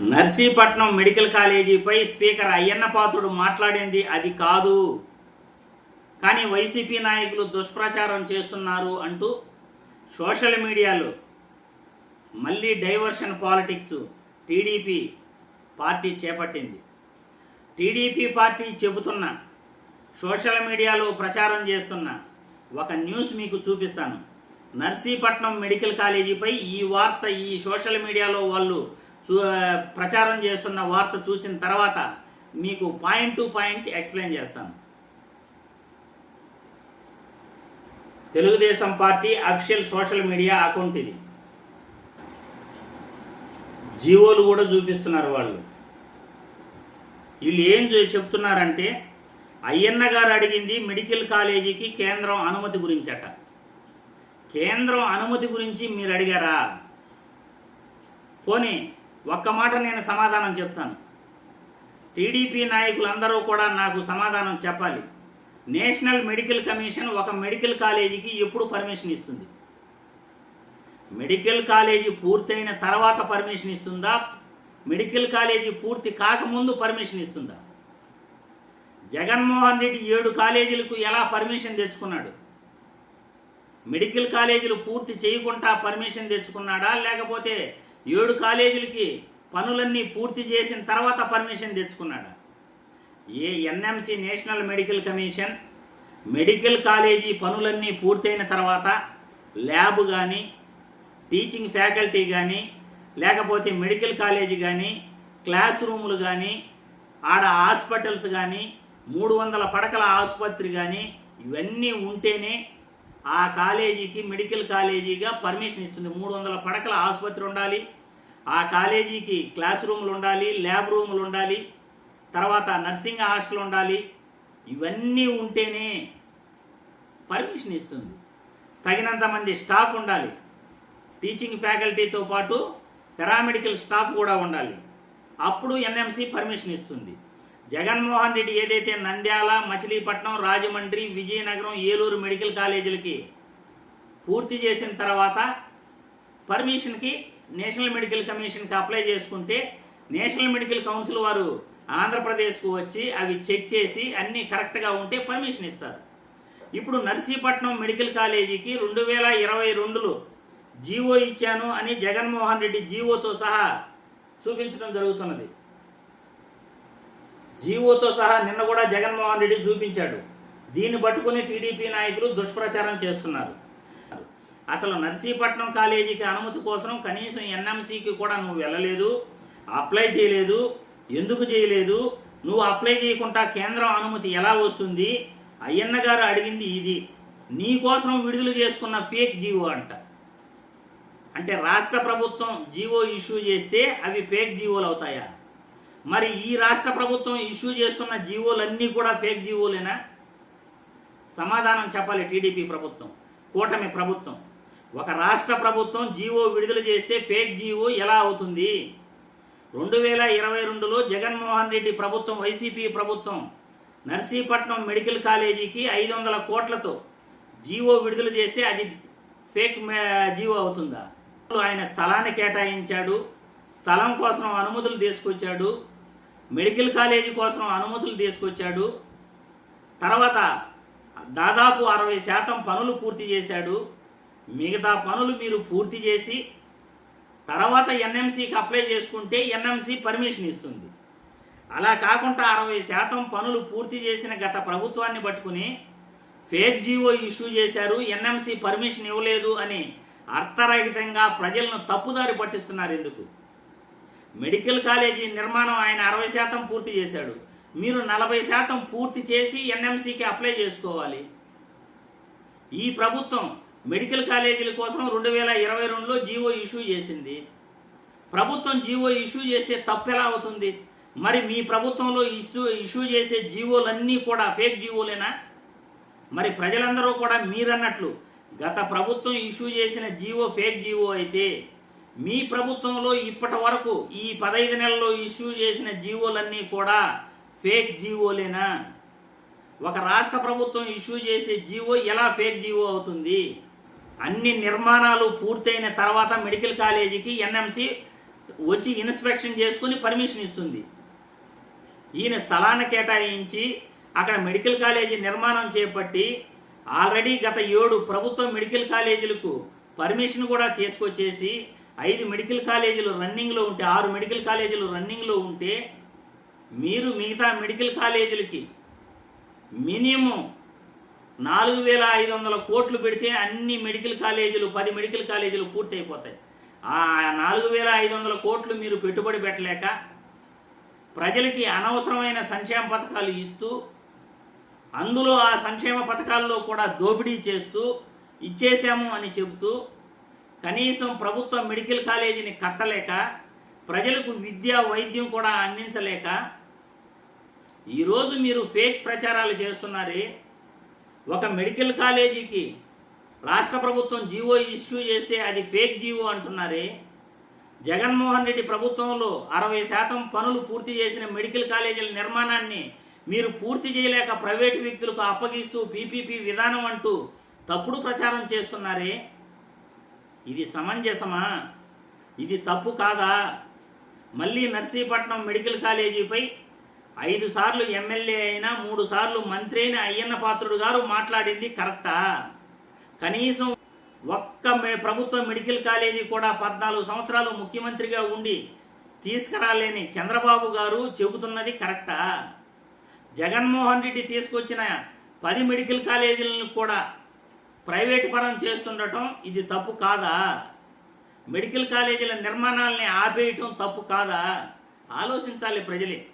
Narsipatnam medical కాలేజీపై speaker Ayyannapatrudu మాట్లాడింది అది కాదు. కానీ వైసీపీ నాయకులు దుష్ప్రచారం చేస్తున్నారు అంటూ సోషల్ మీడియాలో మళ్ళీ డైవర్షన్ పాలిటిక్స్ టీడీపీ పార్టీ చేపట్టింది. టీడీపీ పార్టీ చెబుతున్న సోషల్ మీడియాలో ప్రచారం చేస్తున్న ఒక న్యూస్ మీకు చూపిస్తాను. నర్సీపట్నం మెడికల్ కాలేజీపై ఈ వార్త ఈ సోషల్ మీడియాలో వాళ్ళు ప్రచారం చేస్తున్న వార్త చూసిన తర్వాత మీకు పాయింట్ టు పాయింట్ ఎక్స్ప్లెయిన్ చేస్తాను. Telugu Desam party official social media account ఇది. జీవోలు కూడా చూపిస్తున్నారు వాళ్ళు. వీళ్ళు ఏం చే- చెప్తున్నారంటే అయ్యన్న గారు అడిగింది మెడికల్ కాలేజీకి కేంద్రం అనుమతి గురించట. కేంద్రం అనుమతి గురించి మీరు అడిగారా? పోనీ ఒక్క మాట నేను సమాధానం చెప్తాను. టీడీపీ నాయకులందరూ కూడా నాకు సమాధానం చెప్పాలి. నేషనల్ మెడికల్ కమిషన్ ఒక మెడికల్ కాలేజీకి ఎప్పుడు పర్మిషన్ ఇస్తుంది? మెడికల్ కాలేజీ పూర్తయిన తర్వాత పర్మిషన్ ఇస్తుందా? మెడికల్ కాలేజీ పూర్తి కాకముందు పర్మిషన్ ఇస్తుందా? జగన్మోహన్ రెడ్డి ఏడు కాలేజీలకు ఎలా పర్మిషన్ తెచ్చుకున్నాడు? మెడికల్ కాలేజీలు పూర్తి చేయకుండా పర్మిషన్ తెచ్చుకున్నాడా? లేకపోతే ఏడు కాలేజీలకి పనులన్నీ పూర్తి చేసిన తర్వాత పర్మిషన్ తెచ్చుకున్నాడు. ఏ NMC national medical commission medical college పనులన్నీ పూర్తయిన తర్వాత ల్యాబ్ కానీ టీచింగ్ ఫ్యాకల్టీ కానీ లేకపోతే మెడికల్ కాలేజీ కానీ క్లాస్ రూములు కానీ ఆడ హాస్పిటల్స్ కానీ మూడు వందల పడకల ఆసుపత్రి కానీ ఇవన్నీ ఉంటేనే ఆ కాలేజీకి మెడికల్ కాలేజీగా పర్మిషన్ ఇస్తుంది. మూడు వందల పడకల ఆసుపత్రి ఉండాలి. ఆ కాలేజీకి క్లాస్ రూములు ఉండాలి ల్యాబ్ రూములు ఉండాలి తర్వాత నర్సింగ్ హాస్టల్ ఉండాలి. ఇవన్నీ ఉంటేనే పర్మిషన్ ఇస్తుంది. తగినంత మంది స్టాఫ్ ఉండాలి. టీచింగ్ ఫ్యాకల్టీతో పాటు పారామెడికల్ స్టాఫ్ కూడా ఉండాలి. అప్పుడు ఎన్ఎంసి పర్మిషన్ ఇస్తుంది. జగన్మోహన్ రెడ్డి ఏదైతే నంద్యాల మచిలీపట్నం రాజమండ్రి విజయనగరం ఏలూరు మెడికల్ కాలేజీలకి పూర్తి చేసిన తర్వాత పర్మిషన్కి నేషనల్ మెడికల్ కమిషన్కి అప్లై చేసుకుంటే నేషనల్ మెడికల్ కౌన్సిల్ వారు ఆంధ్రప్రదేశ్కు వచ్చి అవి చెక్ చేసి అన్నీ కరెక్ట్గా ఉంటే పర్మిషన్ ఇస్తారు. ఇప్పుడు నర్సీపట్నం మెడికల్ కాలేజీకి రెండు వేల ఇరవై రెండులో జీవో ఇచ్చాను అని జగన్మోహన్ రెడ్డి జీవోతో సహా చూపించడం జరుగుతున్నది. జీవోతో సహా నిన్న కూడా జగన్మోహన్ రెడ్డి చూపించాడు. దీన్ని పట్టుకుని టీడీపీ నాయకులు దుష్ప్రచారం చేస్తున్నారు. అసలు నర్సీపట్నం కాలేజీకి అనుమతి కోసం కనీసం ఎన్ఎంసీకి కూడా నువ్వు వెళ్ళలేదు అప్లై చేయలేదు ఎందుకు చేయలేదు నువ్వు అప్లై చేయకుండా కేంద్రం అనుమతి ఎలా వస్తుంది? అయ్యన్న గారు అడిగింది ఇది. నీ కోసం విడుదల చేసుకున్న ఫేక్ జీవో అంట. అంటే రాష్ట్ర ప్రభుత్వం జీవో ఇష్యూ చేస్తే అవి ఫేక్ జీవోలు అవుతాయా? మరి ఈ రాష్ట్ర ప్రభుత్వం ఇష్యూ చేస్తున్న జీవోలన్నీ కూడా ఫేక్ జీవోలేనా? సమాధానం చెప్పాలి టీడీపీ ప్రభుత్వం కూటమి ప్రభుత్వం. ఒక రాష్ట్ర ప్రభుత్వం జీవో విడుదల చేస్తే ఫేక్ జీవో ఎలా అవుతుంది? రెండు వేల ఇరవై రెండులో జగన్మోహన్ రెడ్డి ప్రభుత్వం వైసీపీ ప్రభుత్వం నర్సీపట్నం మెడికల్ కాలేజీకి ఐదు వందల కోట్లతో జీవో విడుదల చేస్తే అది ఫేక్ జీవో అవుతుందా? ఆయన స్థలాన్ని కేటాయించాడు. స్థలం కోసం అనుమతులు తీసుకొచ్చాడు మెడికల్ కాలేజీ కోసం అనుమతులు తీసుకొచ్చాడు తర్వాత దాదాపు అరవై శాతం పనులు పూర్తి చేశాడు. మిగతా పనులు మీరు పూర్తి చేసి తర్వాత ఎన్ఎంసీకి అప్లై చేసుకుంటే ఎన్ఎంసీ పర్మిషన్ ఇస్తుంది. అలా కాకుండా అరవై శాతం పనులు పూర్తి చేసిన గత ప్రభుత్వాన్ని పట్టుకుని ఫేక్ జీవో ఇష్యూ చేశారు ఎన్ఎంసీ పర్మిషన్ ఇవ్వలేదు అని అర్థరహితంగా ప్రజలను తప్పుదారి పట్టిస్తున్నారు ఎందుకు? మెడికల్ కాలేజీ నిర్మాణం ఆయన అరవై శాతం పూర్తి చేశాడు. మీరు నలభై శాతం పూర్తి చేసి ఎన్ఎంసీకి అప్లై చేసుకోవాలి. ఈ ప్రభుత్వం మెడికల్ కాలేజీల కోసం రెండు వేల ఇరవై రెండులో జీవో ఇష్యూ చేసింది. ప్రభుత్వం జీవో ఇష్యూ చేస్తే తప్పు ఎలా అవుతుంది? మరి మీ ప్రభుత్వంలో ఇష్యూ ఇష్యూ చేసే జీవోలన్నీ కూడా ఫేక్ జీవోలేనా? మరి ప్రజలందరూ కూడా మీరన్నట్లు గత ప్రభుత్వం ఇష్యూ చేసిన జీవో ఫేక్ జీవో అయితే మీ ప్రభుత్వంలో ఇప్పటి వరకు ఈ పదహైదు నెలల్లో ఇష్యూ చేసిన జీవోలన్నీ కూడా ఫేక్ జీవోలేనా? ఒక రాష్ట్ర ప్రభుత్వం ఇష్యూ చేసే జీవో ఎలా ఫేక్ జీవో అవుతుంది? అన్ని నిర్మాణాలు పూర్తయిన తర్వాత మెడికల్ కాలేజీకి ఎన్ఎంసి వచ్చి ఇన్స్పెక్షన్ చేసుకుని పర్మిషన్ ఇస్తుంది. ఈయన స్థలాన్ని కేటాయించి అక్కడ మెడికల్ కాలేజీ నిర్మాణం చేపట్టి ఆల్రెడీ గత ఏడు ప్రభుత్వ మెడికల్ కాలేజీలకు పర్మిషన్ కూడా తీసుకొచ్చేసి ఐదు మెడికల్ కాలేజీలు రన్నింగ్లో ఉంటే ఆరు మెడికల్ కాలేజీలు రన్నింగ్లో ఉంటే మీరు మిగతా మెడికల్ కాలేజీలకి మినిమం నాలుగు వేల ఐదు వందల కోట్లు పెడితే అన్ని మెడికల్ కాలేజీలు పది మెడికల్ కాలేజీలు పూర్తయిపోతాయి. ఆ నాలుగు వేల ఐదు వందల కోట్లు మీరు పెట్టుబడి పెట్టలేక ప్రజలకి అనవసరమైన సంక్షేమ పథకాలు ఇస్తూ అందులో ఆ సంక్షేమ పథకాల్లో కూడా దోపిడీ చేస్తూ ఇచ్చేసాము అని చెబుతూ కనీసం ప్రభుత్వ మెడికల్ కాలేజీని కట్టలేక ప్రజలకు విద్య వైద్యం కూడా అందించలేక ఈరోజు మీరు ఫేక్ ప్రచారాలు చేస్తున్నారే. ఒక మెడికల్ కాలేజీకి రాష్ట్ర ప్రభుత్వం జీవో ఇష్యూ చేస్తే అది ఫేక్ జీవో అంటున్నారే. జగన్మోహన్ రెడ్డి ప్రభుత్వంలో అరవై శాతం పనులు పూర్తి చేసిన మెడికల్ కాలేజీల నిర్మాణాన్ని మీరు పూర్తి చేయలేక ప్రైవేటు వ్యక్తులకు అప్పగిస్తూ పీపీపీ విధానం అంటూ తప్పుడు ప్రచారం చేస్తున్నారే. ఇది సమంజసమా? ఇది తప్పు కాదా? మళ్ళీ నర్సీపట్నం మెడికల్ కాలేజీపై ఐదు సార్లు ఎమ్మెల్యే అయినా మూడు సార్లు మంత్రి అయిన అయ్యన్న పాత్రుడు గారు మాట్లాడింది కరెక్టా? కనీసం ఒక్క ప్రభుత్వ మెడికల్ కాలేజీ కూడా పద్నాలుగు సంవత్సరాలు ముఖ్యమంత్రిగా ఉండి తీసుకురాలేని చంద్రబాబు గారు చెబుతున్నది కరెక్టా? జగన్మోహన్ రెడ్డి తీసుకొచ్చిన పది మెడికల్ కాలేజీలను కూడా ప్రైవేటు పరం చేస్తుండటం ఇది తప్పు కాదా? మెడికల్ కాలేజీల నిర్మాణాలని ఆపేయటం తప్పు కాదా? ఆలోచించాలి ప్రజలే.